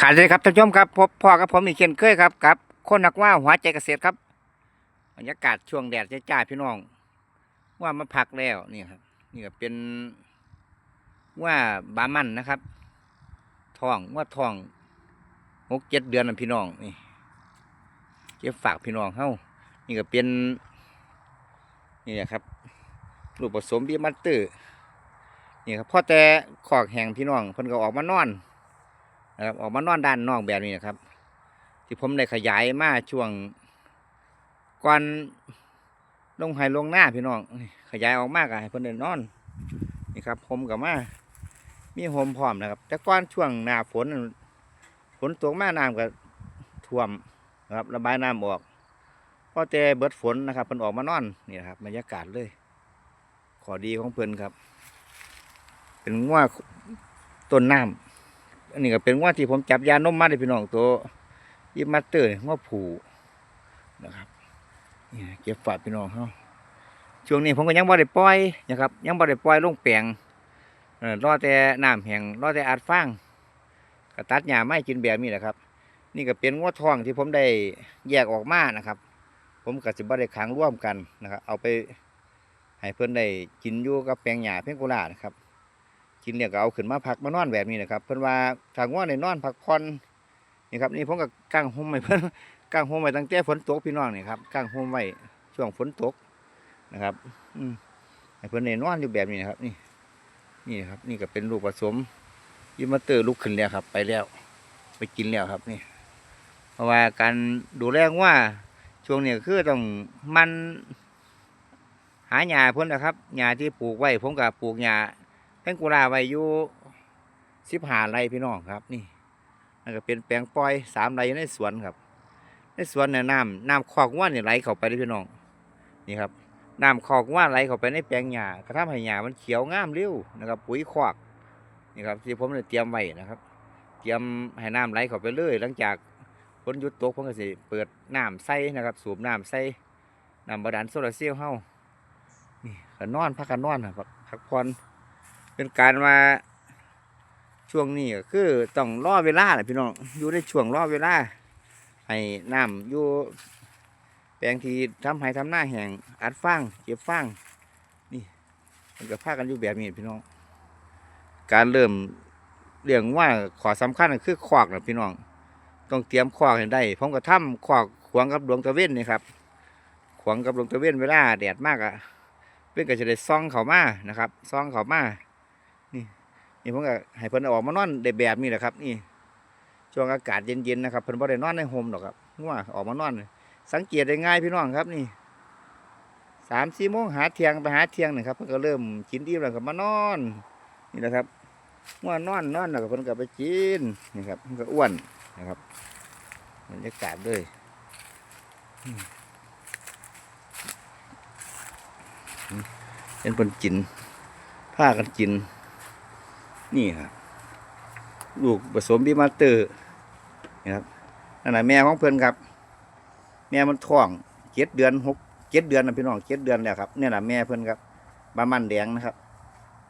ขาดเลยครับท่านผู้ชมครับพบพ่อกับผมอีกเช่นเคยครับกับคนนักว่าหัวใจเกษตรครับบรรยากาศช่วงแดดจ้าๆพี่น้อง ว่ามาพักแล้วนี่ครับนี่ก็เป็นว่าบามันนะครับทองว่าทองหกเจ็ดเดือนนะพี่น้องนี่เก็บฝากพี่น้องเฮ้านี่ก็เป็นนี่นะครับลูกผสมบีมัตเตอร์นี่ครับพ่อแต่ขอกแห่งพี่น้องเพิ่นก็ออกมานอน นะครับออกมานอนด้านนอกแบบนี้นะครับ ที่ผมได้ขยายมาช่วงก่อนลงไห้ลงหน้าพี่น้องขยายออกมากอะให้เพิ่นได้นอนนี่ครับผมกับมามีโฮมพร้อมนะครับ แต่ก่อนช่วงหน้าฝนนั่นฝนตกมาน้ำก็ท่วมนะครับระบายน้ำออกพอแต่เบิดฝนนะครับเพิ่นออกมานอนนี่นะครับบรรยากาศเลย ขอดีของเพิ่นครับ เป็นง่วต้นน้ำ อันนี้ก็เป็นว่าที่ผมจับยานมมาได้พี่น้องตัวยิบมาเตอร์ว่าผูนะครับนี่เก็บฝากพี่น้องเขาช่วงนี้ผมก็ยังบ่ได้ปล่อยนะครับ ยังบ่ได้ปล่อยลงแปลงรอแต่น้ำแห้งรอแต่อัดฟางก็ตัดหญ้าไม้กินแบบนี้แหละครับ นี่ก็เป็นงัวทองที่ผมได้แยกออกมานะครับ ผมก็สิบ่ได้ขังร่วมกันนะครับ เอาไปให้เพิ่อนได้กินอยู่กับแปลงหญ้าเพ่งกุลานะครับ กินเนี่ยก็เอาขึ้นมาพักมานอนแบบนี้นะครับ เพิ่นว่าทางว่าในนอนพักผ่อนนี่ครับนี่ผมก็กางห่มไว้เพิ่นกางห่มไว้ตั้งแต่ฝนตกพี่น้องนี่ครับกางห่มไว้ช่วงฝนตกนะครับ อืมให้เพิ่นในนอนอยู่แบบนี้นะครับ นี่ นี่ครับ นี่ก็เป็นลูกผสมยิมาเตอร์ลุกขึ้นแล้วครับ ไปแล้ว ไปกินแล้วครับนี่ เพราะว่าการดูแลว่าช่วงนี้ก็คือต้องมันหาหญ้าเพิ่นนะครับหญ้าที่ปลูกไว้ผมก็ปลูกหญ้า แพงกุลาไว้อยู่สิบหาไร่พี่น้องครับ นี่นั่นก็เป็นแปลงปล่อยสามไร่ในสวนครับ ในสวนเนี่ยน้ำน้ำคอกว่าเนี่ยไหลเข้าไปเลยพี่น้อง นี่ครับน้ำคอกว่าไหลเข้าไปในแปลงหญ้ากระทำให้หญ้ามันเขียวงามเร็วนะครับ ปุ๋ยคอกนี่ครับที่ผมได้เตรียมไว้นะครับ เตรียมให้น้ำไหลเข้าไปเลยหลังจากฝนหยุดตกผมก็สิเปิดน้ำใส่นะครับ สูบน้ำใส่น้ำบาดาลโซลาร์เซลล์เฮานี่ก็นอนพักกันนอนนะครับพักผ่อน เป็นการว่าช่วงนี้ก็คือต้องรอเวลาแหละพี่น้องอยู่ในช่วงรอเวลา ให้น้ำอยู่แปลงที่ทำให้ทำหน้าแห้งอัดฟางเก็บฟางนี่มันก็พากันอยู่แบบนี้พี่น้อง การเริ่มเรื่องว่าขอสำคัญคือขวากนะพี่น้อง ต้องเตรียมขวากให้ได้ผมก็ทำขวากขวางกับดวงตะเวนนี่ครับขวางกับดวงตะเวนเวลาแดดมากอะเพื่อนก็จะได้ซ่องเขามานะครับซ่องเขามา นี่ผมก็ให้เพิ่นอออกมานอนได้แบบนี้แหละครับ นี่ช่วงอากาศเย็นๆนะครับเพิ่นบ่ได้นอนในโฮมหรอกครับงัวออกมานอน สังเกตได้ง่ายพี่น้องครับนี่สามสี่โมงหาเทียงไปหาเทียงหนี่ครับเพิ่นก็เริ่มกินอิ่มแล้วก็มานอนนี่แหละครับงัวนอนนอนแล้วก็เพิ่นก็ไปกินนี่ครับเพิ่นก็อ้วนนะครับบรรยากาศเลยเป็นคนกินผ้ากันกิน นี่ครับลูกผสมบีมาเตอร์นี่ครับนั่นแหละแม่ของเพื่อนครับ แม่มันท้องเจ็ดเดือนหกเจ็ดเดือนนะพี่น้องเจ็ดเดือนแล้วครับเนี่ยแหละแม่เพื่อนครับบามันแดงนะครับ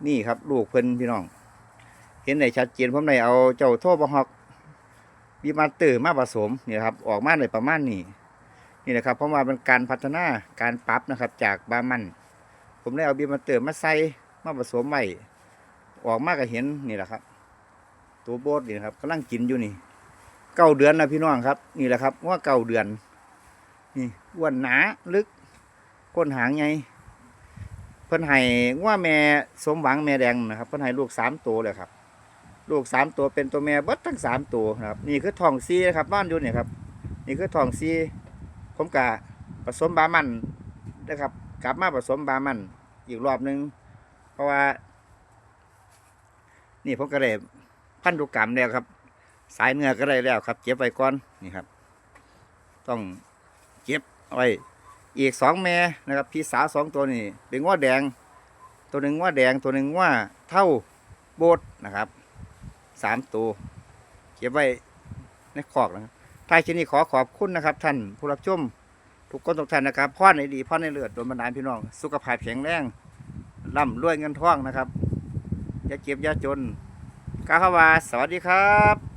นี่ครับ ลูกเพื่อนพี่น้อง เห็นได้ชัดเจนผมได้เอาเจ้าโทบฮอกบีมาเตอร์มาผสมนี่ครับ ออกมาเลยประมาณนี้นี่แหละครับเพราะว่าเป็นการพัฒนาการปรับนะครับ จากบามัน ผมได้เอาบีมาเติมมาใส่มาผสมไว้ ออกมากก็เห็นนี่แหละครับ ตัวโบดนี่นะครับกำลังกินอยู่นี่ เก้าเดือนนะพี่น้องครับ นี่แหละครับว่าเก้าเดือน นี่อ้วนหนาลึกก้นหางไงเพิ่นให้ว่าแม่สมหวังแม่แดงนะครับเพิ่นให้ลูกสามตัวเลยครับ ลูกสามตัวเป็นตัวแม่เบิดทั้งสามตัวนะครับ นี่คือทองซีนะครับบ้านอยู่เนี่ยครับ นี่คือทองซีผมกะผสมบามันนะครับ กลับมาผสมบามันอีกรอบหนึ่งเพราะว่า นี่ผมก็ได้พันธุกรรมแล้วครับ สายเนื้อก็ได้แล้วครับ เก็บไว้ก่อนนี่ครับ ต้องเก็บเอาไว้อีกสองแม่นะครับ พี่สาวสองตัวนี่เป็นง้อแดง ตัวหนึ่งง้อแดงตัวหนึ่งง้อเท่าโบดนะครับสามตัวเก็บไว้ในคอกนะครับท้ายที่นี้ขอขอบคุณนะครับ ท่านผู้รับชมทุกคนทุกท่านนะครับพ่อในดีพ่อในเลือดโดนบันดาลพี่น้อง สุขภาพแข็งแรงร่ำรวยเงินทองนะครับ อย่าเก็บอย่าจนกาคาวาสวัสดีครับ